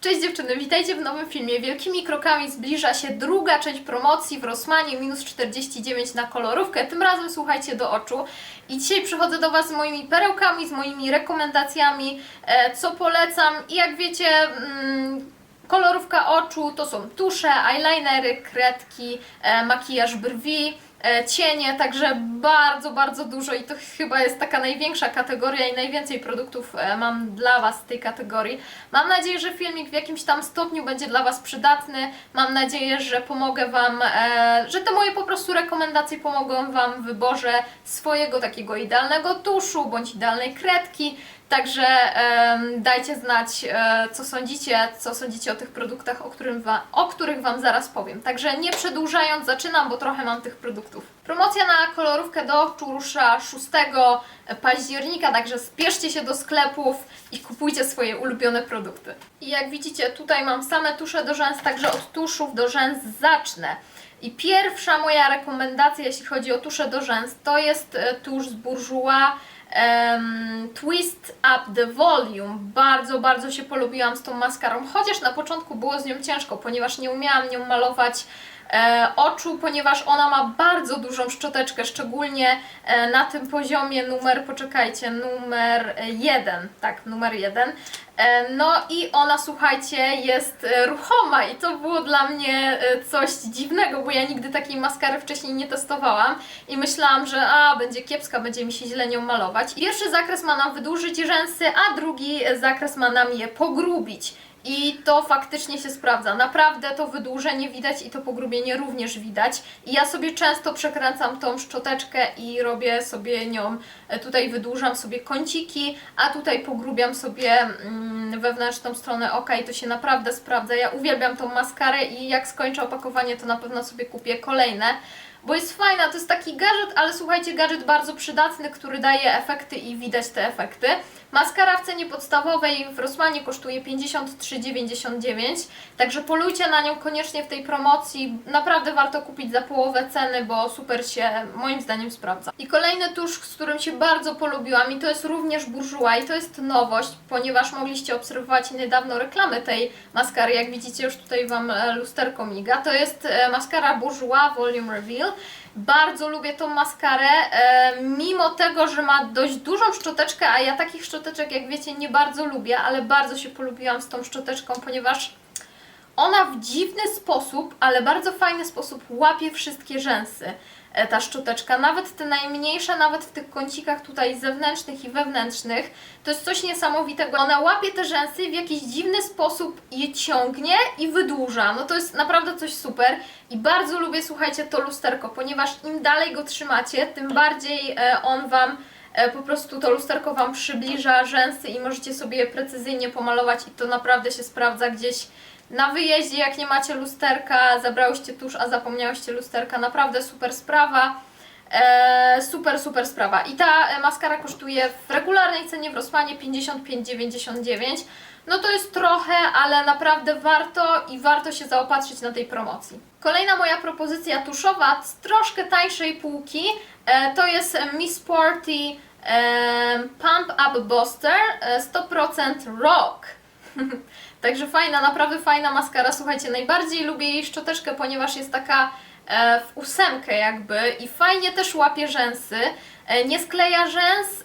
Cześć dziewczyny, witajcie w nowym filmie. Wielkimi krokami zbliża się druga część promocji w Rossmanie minus 49 na kolorówkę. Tym razem słuchajcie do oczu. I dzisiaj przychodzę do Was z moimi perełkami, z moimi rekomendacjami, e, co polecam. I jak wiecie, mm, kolorówka oczu to są tusze, eyelinery, kredki, e, makijaż brwi, cienie, także bardzo, bardzo dużo i to chyba jest taka największa kategoria i najwięcej produktów e, mam dla Was z tej kategorii. Mam nadzieję, że filmik w jakimś tam stopniu będzie dla Was przydatny. Mam nadzieję, że pomogę Wam, e, że te moje po prostu rekomendacje pomogą Wam w wyborze swojego takiego idealnego tuszu bądź idealnej kredki. Także dajcie znać, e, co sądzicie, co sądzicie o tych produktach, o, którym wa- o których Wam zaraz powiem. Także nie przedłużając, zaczynam, bo trochę mam tych produktów. Promocja na kolorówkę do oczu rusza 6 października, także spieszcie się do sklepów i kupujcie swoje ulubione produkty. I jak widzicie, tutaj mam same tusze do rzęs, także od tuszów do rzęs zacznę. I pierwsza moja rekomendacja, jeśli chodzi o tusze do rzęs, to jest e, tusz z Bourjois em, Twist Up the Volume. Bardzo, bardzo się polubiłam z tą maskarą, chociaż na początku było z nią ciężko, ponieważ nie umiałam nią malować oczu, ponieważ ona ma bardzo dużą szczoteczkę, szczególnie e, na tym poziomie numer, poczekajcie, numer jeden, tak, numer jeden. E, no i ona, słuchajcie, jest e, ruchoma i to było dla mnie e, coś dziwnego, bo ja nigdy takiej maskary wcześniej nie testowałam i myślałam, że a, będzie kiepska, będzie mi się źle nią malować. Pierwszy zakres ma nam wydłużyć rzęsy, a drugi zakres ma nam je pogrubić. I to faktycznie się sprawdza. Naprawdę to wydłużenie widać i to pogrubienie również widać. I ja sobie często przekręcam tą szczoteczkę i robię sobie nią, e, tutaj wydłużam sobie kąciki, a tutaj pogrubiam sobie mm, wewnętrzną stronę oka i to się naprawdę sprawdza. Ja uwielbiam tą maskarę i jak skończę opakowanie, to na pewno sobie kupię kolejne. Bo jest fajna, to jest taki gadżet, ale słuchajcie, gadżet bardzo przydatny, który daje efekty i widać te efekty. Maskara w cenie podstawowej w Rossmanie kosztuje 53,99, także polujcie na nią koniecznie w tej promocji. Naprawdę warto kupić za połowę ceny, bo super się moim zdaniem sprawdza. I kolejny tusz, z którym się bardzo polubiłam i to jest również Bourjois i to jest nowość, ponieważ mogliście obserwować niedawno reklamy tej maskary, jak widzicie już tutaj Wam e, lusterko miga. To jest e, maskara Bourjois Volume Reveal. Bardzo lubię tą maskarę, e, mimo tego, że ma dość dużą szczoteczkę, a ja takich szczoteczek, jak wiecie, nie bardzo lubię, ale bardzo się polubiłam z tą szczoteczką, ponieważ ona w dziwny sposób, ale bardzo fajny sposób łapie wszystkie rzęsy. E, Ta szczoteczka, nawet te najmniejsze, nawet w tych kącikach tutaj zewnętrznych i wewnętrznych, to jest coś niesamowitego. Ona łapie te rzęsy w jakiś dziwny sposób je ciągnie i wydłuża. No to jest naprawdę coś super i bardzo lubię, słuchajcie, to lusterko, ponieważ im dalej go trzymacie, tym bardziej e, on Wam e, po prostu to lusterko Wam przybliża rzęsy i możecie sobie je precyzyjnie pomalować i to naprawdę się sprawdza gdzieś na wyjeździe, jak nie macie lusterka, zabrałyście tusz, a zapomniałyście lusterka, naprawdę super sprawa. E, super, super sprawa. I ta e, maskara kosztuje w regularnej cenie w Rossmanie 55,99. No to jest trochę, ale naprawdę warto i warto się zaopatrzyć na tej promocji. Kolejna moja propozycja tuszowa z troszkę tańszej półki e, to jest Miss Sporty e, Pump Up Booster e, 100% Rock. Także fajna, naprawdę fajna maskara. Słuchajcie, najbardziej lubię jej szczoteczkę, ponieważ jest taka e, w ósemkę jakby i fajnie też łapie rzęsy. E, nie skleja rzęs,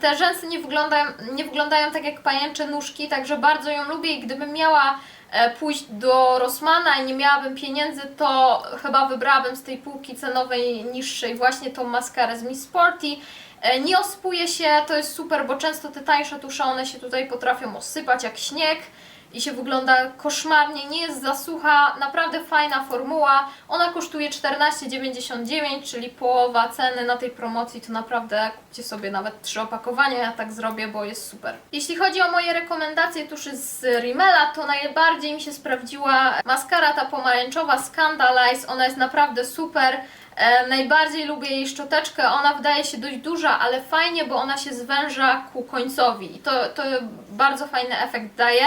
te rzęsy nie wyglądają, nie wyglądają tak jak pajęcze nóżki, także bardzo ją lubię i gdybym miała e, pójść do Rossmana i nie miałabym pieniędzy, to chyba wybrałabym z tej półki cenowej niższej właśnie tą maskarę z Miss Sporty. E, Nie ospuje się, to jest super, bo często te tańsze tusze, one się tutaj potrafią osypać jak śnieg i się wygląda koszmarnie, nie jest za sucha, naprawdę fajna formuła. Ona kosztuje 14,99, czyli połowa ceny na tej promocji, to naprawdę kupcie sobie nawet trzy opakowania, ja tak zrobię, bo jest super. Jeśli chodzi o moje rekomendacje tuszy z Rimmela, to najbardziej mi się sprawdziła maskara ta pomarańczowa Scandalize, ona jest naprawdę super. E, najbardziej lubię jej szczoteczkę, ona wydaje się dość duża, ale fajnie, bo ona się zwęża ku końcowi i to, to bardzo fajny efekt daje.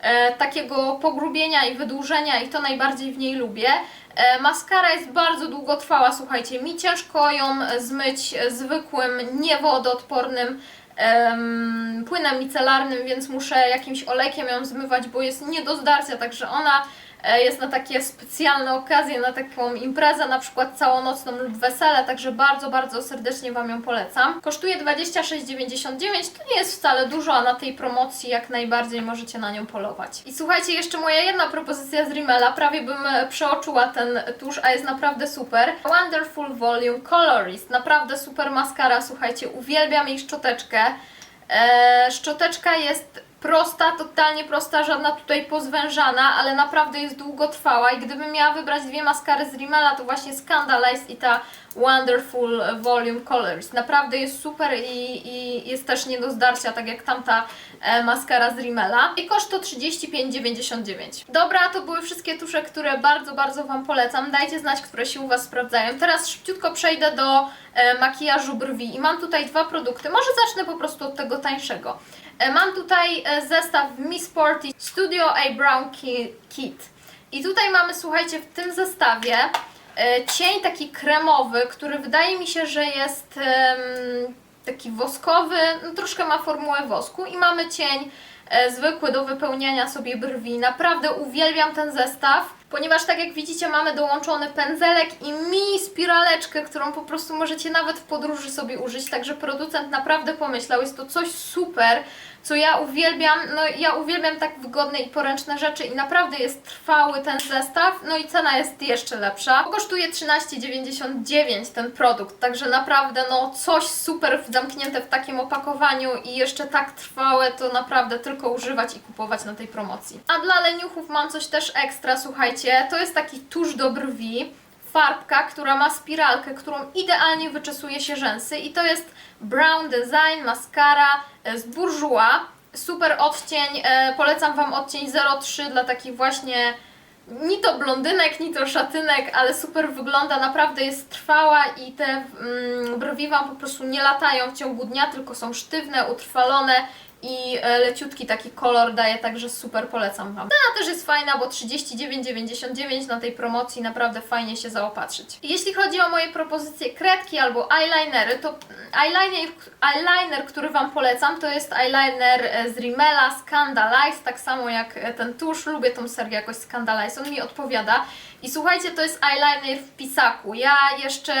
E, takiego pogrubienia i wydłużenia i to najbardziej w niej lubię. E, maskara jest bardzo długotrwała, słuchajcie, mi ciężko ją zmyć zwykłym, niewodoodpornym em, płynem micelarnym, więc muszę jakimś olejkiem ją zmywać, bo jest nie do zdarcia, także ona jest na takie specjalne okazje, na taką imprezę, na przykład całonocną lub wesele, także bardzo, bardzo serdecznie Wam ją polecam. Kosztuje 26,99, to nie jest wcale dużo, a na tej promocji jak najbardziej możecie na nią polować. I słuchajcie, jeszcze moja jedna propozycja z Rimmela, prawie bym e, przeoczyła ten tusz, a jest naprawdę super. Wonderful Volume Colorist, naprawdę super maskara, słuchajcie, uwielbiam jej szczoteczkę. Eee, szczoteczka jest prosta, totalnie prosta, żadna tutaj pozwężana, ale naprawdę jest długotrwała i gdybym miała wybrać dwie maskary z Rimmela, to właśnie Scandalize i ta Wonderful Volume Colors. Naprawdę jest super i, i jest też nie do zdarcia, tak jak tamta e, maskara z Rimmela. I koszt to 35,99. Dobra, to były wszystkie tusze, które bardzo, bardzo Wam polecam. Dajcie znać, które się u Was sprawdzają. Teraz szybciutko przejdę do e, makijażu brwi i mam tutaj dwa produkty. Może zacznę po prostu od tego tańszego. E, Mam tutaj e, zestaw Miss Sporty Studio Eyebrow Ki- Kit. I tutaj mamy, słuchajcie, w tym zestawie e, cień taki kremowy, który wydaje mi się, że jest taki woskowy, no troszkę ma formułę wosku i mamy cień zwykły do wypełniania sobie brwi. Naprawdę uwielbiam ten zestaw, ponieważ tak jak widzicie mamy dołączony pędzelek i mini spiraleczkę, którą po prostu możecie nawet w podróży sobie użyć, także producent naprawdę pomyślał, jest to coś super, co ja uwielbiam, no ja uwielbiam tak wygodne i poręczne rzeczy i naprawdę jest trwały ten zestaw, no i cena jest jeszcze lepsza. Kosztuje 13,99 ten produkt, także naprawdę no coś super zamknięte w takim opakowaniu i jeszcze tak trwałe, to naprawdę tylko używać i kupować na tej promocji. A dla leniuchów mam coś też ekstra, słuchajcie, to jest taki tusz do brwi, farbka, która ma spiralkę, którą idealnie wyczesuje się rzęsy i to jest Brown Design Mascara e, z Bourjois. Super odcień, e, polecam Wam odcień 03 dla takich właśnie ni to blondynek, ni to szatynek, ale super wygląda, naprawdę jest trwała i te mm, brwi Wam po prostu nie latają w ciągu dnia, tylko są sztywne, utrwalone i e, leciutki taki kolor daje, także super polecam Wam. Cena też jest fajna, bo 39,99 na tej promocji naprawdę fajnie się zaopatrzyć. Jeśli chodzi o moje propozycje kredki albo eyelinery, to eyeliner, eyeliner, który Wam polecam, to jest eyeliner e, z Rimmela Scandalize, tak samo jak e, ten tusz, lubię tą serię jakoś Scandalize, on mi odpowiada. I słuchajcie, to jest eyeliner w pisaku. Ja jeszcze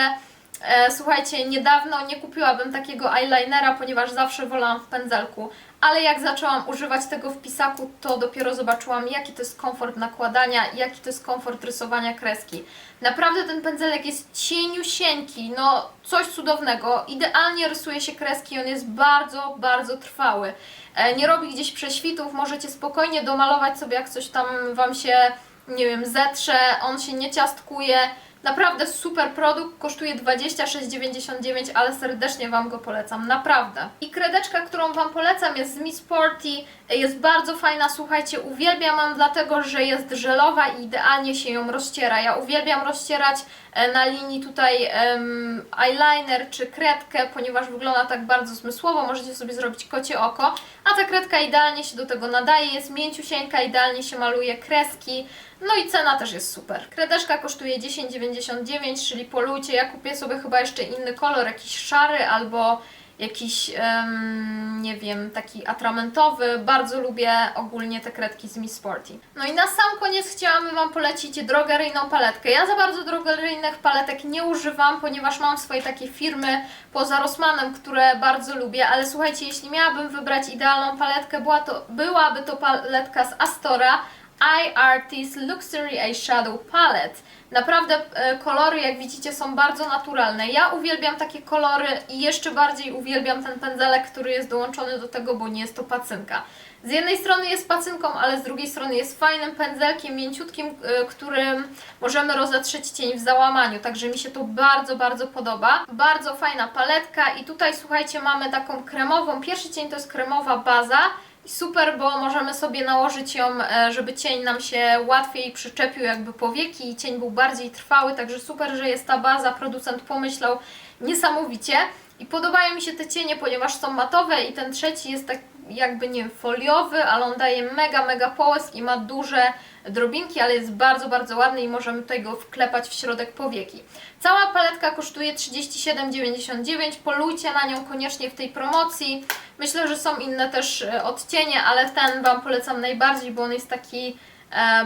słuchajcie, niedawno nie kupiłabym takiego eyelinera, ponieważ zawsze wolałam w pędzelku, ale jak zaczęłam używać tego w pisaku, to dopiero zobaczyłam, jaki to jest komfort nakładania, jaki to jest komfort rysowania kreski. Naprawdę ten pędzelek jest cieniusieńki, no coś cudownego. Idealnie rysuje się kreski, on jest bardzo, bardzo trwały. E, nie robi gdzieś prześwitów, możecie spokojnie domalować sobie, jak coś tam Wam się, nie wiem, zetrze, on się nie ciastkuje. Naprawdę super produkt, kosztuje 26,99, ale serdecznie Wam go polecam, naprawdę. I kredeczka, którą Wam polecam jest z Miss Sporty, jest bardzo fajna, słuchajcie, uwielbiam ją dlatego, że jest żelowa i idealnie się ją rozciera. Ja uwielbiam rozcierać e, na linii tutaj em, eyeliner czy kredkę, ponieważ wygląda tak bardzo zmysłowo, możecie sobie zrobić kocie oko, a ta kredka idealnie się do tego nadaje, jest mięciusieńka, idealnie się maluje kreski, no i cena też jest super. Kredeczka kosztuje 10,99, czyli po lucie. Ja kupię sobie chyba jeszcze inny kolor, jakiś szary albo jakiś, em, nie wiem, taki atramentowy. Bardzo lubię ogólnie te kredki z Miss Sporty. No i na sam koniec chciałam Wam polecić drogeryjną paletkę. Ja za bardzo drogeryjnych paletek nie używam, ponieważ mam swoje takie firmy poza Rossmanem, które bardzo lubię, ale słuchajcie, jeśli miałabym wybrać idealną paletkę, była to, byłaby to paletka z Astora, iArtist Luxury Eyeshadow Palette. Naprawdę e, kolory, jak widzicie, są bardzo naturalne. Ja uwielbiam takie kolory i jeszcze bardziej uwielbiam ten pędzelek, który jest dołączony do tego, bo nie jest to pacynka. Z jednej strony jest pacynką, ale z drugiej strony jest fajnym pędzelkiem, mięciutkim, e, którym możemy rozetrzeć cień w załamaniu. Także mi się to bardzo, bardzo podoba. Bardzo fajna paletka i tutaj słuchajcie, mamy taką kremową. Pierwszy cień to jest kremowa baza. Super, bo możemy sobie nałożyć ją, e, żeby cień nam się łatwiej przyczepił jakby powieki i cień był bardziej trwały, także super, że jest ta baza, producent pomyślał niesamowicie. I podobają mi się te cienie, ponieważ są matowe i ten trzeci jest tak jakby nie wiem, foliowy, ale on daje mega, mega połysk i ma duże drobinki, ale jest bardzo, bardzo ładny i możemy tutaj go wklepać w środek powieki. Cała paletka kosztuje 37,99. Polujcie na nią koniecznie w tej promocji. Myślę, że są inne też e, odcienie, ale ten Wam polecam najbardziej, bo on jest taki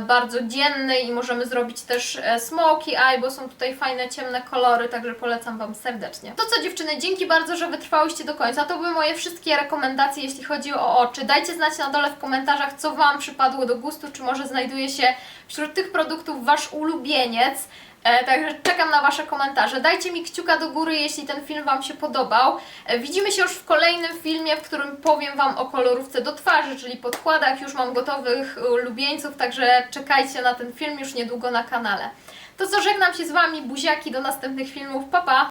bardzo dzienny i możemy zrobić też e, smoky eye, bo są tutaj fajne ciemne kolory, także polecam Wam serdecznie. To co dziewczyny, dzięki bardzo, że wytrwałyście do końca. To były moje wszystkie rekomendacje, jeśli chodzi o oczy. Dajcie znać na dole w komentarzach, co Wam przypadło do gustu, czy może znajduje się wśród tych produktów Wasz ulubieniec. E, Także czekam na Wasze komentarze. Dajcie mi kciuka do góry, jeśli ten film Wam się podobał. E, Widzimy się już w kolejnym filmie, w którym powiem Wam o kolorówce do twarzy, czyli podkładach. Już mam gotowych ulubieńców, także czekajcie na ten film już niedługo na kanale. To co, żegnam się z Wami, buziaki, do następnych filmów. Pa, pa!